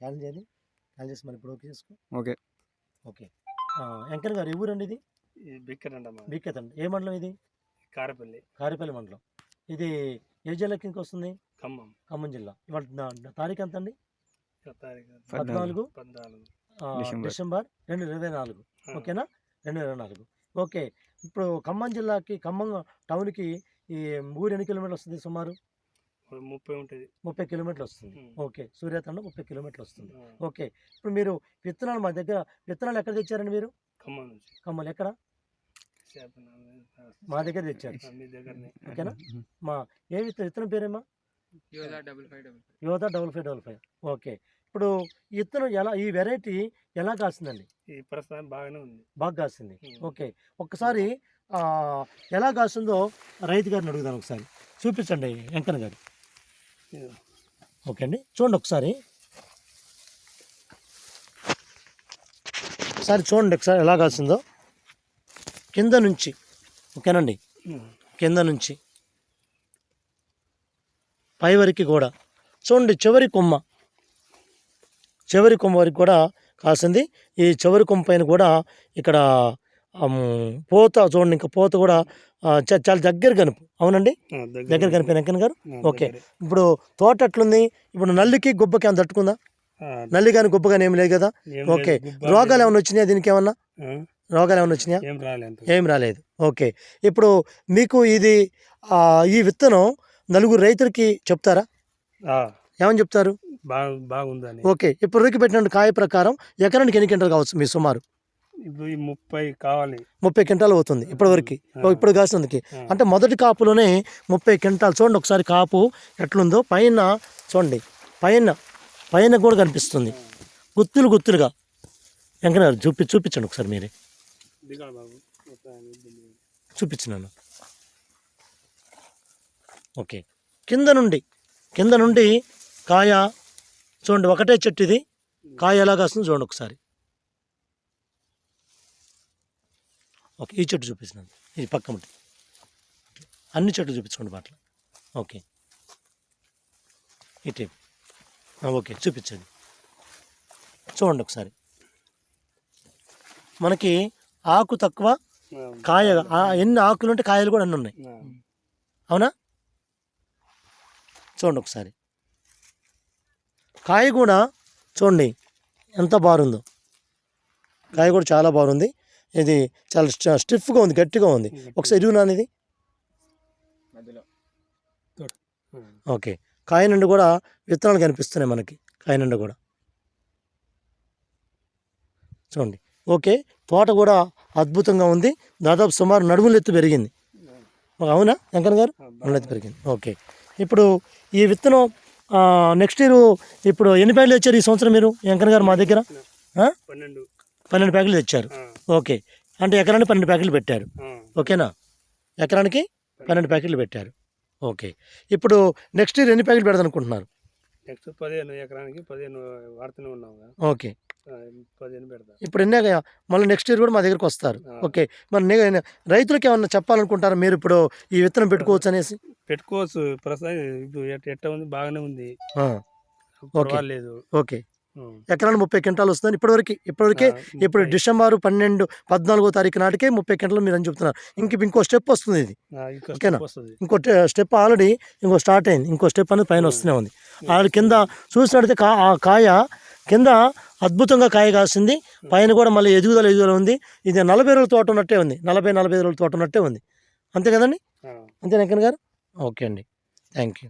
Call చేయాలి call చేసి మరి ఇప్పుడు ఓకే చేసుకో. ఓకే. ఓకే. వెంకన్న గారు ఏ ఊరండి ఇది? బీకెత్ అండి ఏ మండలం ఇది? కారపల్లి. కారిపల్లి మండలం. ఇది ఏ జిల్లా కిందకి వస్తుంది? ఖమ్మం. ఖమ్మం జిల్లా. ఇవాళ నా- తారీఖు ఎంత అండి పద్నాలుగు? డిసెంబర్. డిసెంబర్ రెండు ఇరవై నాలుగు. ఓకేనా? రెండు ఇరవై నాలుగు. ఓకే. ఇప్పుడు ఖమ్మం జిల్లాకి ఖమ్మం టౌన్కి ఈ ఊరు ఎన్ని కిలోమీటర్లు వస్తుంది సుమారు? ముప్పై ఉంటుంది. ముప్పై కిలోమీటర్లు వస్తుంది. ఓకే. సూర్యాతండ ముప్పై కిలోమీటర్లు వస్తుంది. ఓకే. ఇప్పుడు మీరు విత్తనాలు మా దగ్గర విత్తనాలు ఎక్కడ తెచ్చారండి మీరు? ఖమ్మం నుంచి. ఖమ్మం ఎక్కడ? మా దగ్గర తెచ్చారు. ఆ, మీ దగ్గరనే. ఓకేనా? మా ఏ విత్తనం విత్తనం పేరేమా Yodha double five double five. Okay. ఇప్పుడు విత్తనం ఎలా ఈ వెరైటీ ఎలా ఈ ప్రస్తుతం బాగానే ఉంది. బాగా కాస్తుంది ఉమ్. ఓకే. ఒక్కసారి ఆ, ఎలా కాస్తుందో రైతు గారిని అడుగుదాను ఒకసారి. చూపించండి వెంకన్న గారు. ఓకే అండి. చూడండి ఒకసారి. ఒకసారి చూడండి ఒకసారి ఎలా కాసిందో కింద నుంచి. ఓకేనండి? కింద నుంచి. పై వరకు కూడా. చూడండి చివరి కొమ్మ. చివరి కొమ్మ వరకు కూడా కాసింది ఈ చివరి కొమ్మ పైన కూడా ఇక్కడ పోత చూడండి ఇంకా పోత కూడా చాలా దగ్గర కనుపు. అవునండి? దగ్గర కనిపోయిన వెంకన్న గారు? ఓకే. ఇప్పుడు తోట ఎట్లుంది? ఇప్పుడు నల్లికి గుబ్బకి ఏమైనా తట్టుకుందా? నల్లి కానీ గుబ్బ కానీ ఏం లేదు కదా? ఓకే. రోగాలు. ఏమైనా వచ్చినాయా దీనికి ఏమన్నా? రోగాలు ఏమైనా వచ్చినాయా? ఏం రాలేదు ఓకే. ఇప్పుడు మీకు ఇది ఈ విత్తనం నలుగురు రైతులకి చెప్తారా? ఏమని చెప్తారు? బాగా బాగుందని. ఓకే. ఇప్పుడు వరకు పెట్టిన కాయ ప్రకారం ఎకరానికి ఎన్ని క్వింటాలు కావచ్చు? మీ సుమారు. ఇప్పుడు ఈ ముప్పై కావాలి. ముప్పై క్వింటాలు అవుతుంది ఇప్పటి వరకు ఆ, ఇప్పుడు కాసినందుకు. అంటే మొదటి కాపులోనే ముప్పై క్వింటాలు. చూడండి ఒకసారి కాపు ఎట్లుందో. పైన చూడండి. పైన పైన కూడా కనిపిస్తుంది. గుత్తులు గుత్తులుగా. వెంకన్న గారు చూపి చూపించండి ఒకసారి మీరే. చూపించినాను. ఓకే. కింద నుండి కింద నుండి కాయ చూడండి ఒకటే చెట్టు ఇది. కాయ ఎలా కాస్తుందో చూడండి ఒకసారి. ఓకే ఈ చెట్టు చూపిస్తున్నాను. ఇది పక్క ఉంటే అన్ని చెట్లు చూపించుకోండి బాట్ల. ఓకే. ఈ టైప్ ఓకే చూపించండి. చూడండి ఒకసారి. మనకి ఆకు తక్కువ కాయ ఎన్ని ఆకులు ఉంటే కాయలు కూడా అన్ని ఉన్నాయి. అవునా? చూడండి ఒకసారి. కాయ కూడా చూడండి ఎంత బాగుందో. కాయ కూడా చాలా బాగుంది. ఇది చాలా స్ట- స్టిఫ్గా ఉంది గట్టిగా ఉంది. ఒకసారి ఇరుగు నానిది ఓకే. కాయ నుండి కూడా విత్తనాలు కనిపిస్తున్నాయి మనకి. కాయ నుండి కూడా. చూడండి. ఓకే. తోట కూడా అద్భుతంగా ఉంది. దాదాపు సుమారు నడుములు ఎత్తు పెరిగింది. అవునా. వెంకన్న గారు? ఆ, నడుములు ఎత్తు పెరిగింది. ఓకే. ఇప్పుడు ఈ విత్తనం నెక్స్ట్ ఇయర్ ఇప్పుడు ఎన్ని ప్యాకెట్లు తెచ్చారు ఈ సంవత్సరం మీరు? వెంకన్న గారు మా దగ్గర? పన్నెండు. పన్నెండు ప్యాకెట్లు తెచ్చారు. ఓకే. అంటే ఎకరానికి పన్నెండు ప్యాకెట్లు పెట్టారు. ఓకేనా? ఎకరానికి పన్నెండు ప్యాకెట్లు పెట్టారు. ఓకే. ఇప్పుడు నెక్స్ట్ ఇయర్ ఎన్ని ప్యాకెట్లు పెడదాం అనుకుంటున్నారు నెక్స్ట్ పదిహేను ఎకరానికి పదిహేను వాడుతూనే ఉన్నాం ఓకే. పదిహేను పెడతా. ఇప్పుడు ఎన్నే మళ్ళీ నెక్స్ట్ ఇయర్ కూడా మా దగ్గరకు వస్తారు. ఓకే. మరి రైతులకి ఏమన్నా చెప్పాలనుకుంటారా మీరు ఇప్పుడు ఈ విత్తనం పెట్టుకోవచ్చు అనేసి? పెట్టుకోవచ్చు. ప్రస్తుతం ఇప్పుడు ఎట్ట ఉంది? బాగానే ఉంది. పర్వాలేదు. ఓకే. ఆ, ఎకరానికి ముప్పై క్వింటాలు వస్తుంది ఇప్పటివరకు ఇప్పటివరకే ఇప్పుడు. డిసెంబర్ పన్నెండు పద్నాలుగో తారీఖు నాటికే ముప్పై క్వింటాలు మీరు అని చెప్తున్నారు. ఇంక ఇంకో స్టెప్ వస్తుంది ఇది. ఓకేనా? ఇంకో స్టెప్ ఆల్రెడీ ఇంకో స్టార్ట్ అయింది. ఇంకో స్టెప్ అనేది పైన వస్తూనే ఉంది. ఆల్రెడీ కింద చూసినట్టయితే కా ఆ కాయ కింద అద్భుతంగా కాయ కాసింది. పైన కూడా మళ్ళీ ఎదుగుదల ఎదుగుదల ఉంది. ఇది నలభై రోజుల తోట ఉన్నట్టే ఉంది. నలభై నలభై రోజుల తోట ఉన్నట్టే ఉంది. అంతే కదండి. అంతే వెంకన్న గారు? ఓకే అండి. Thank you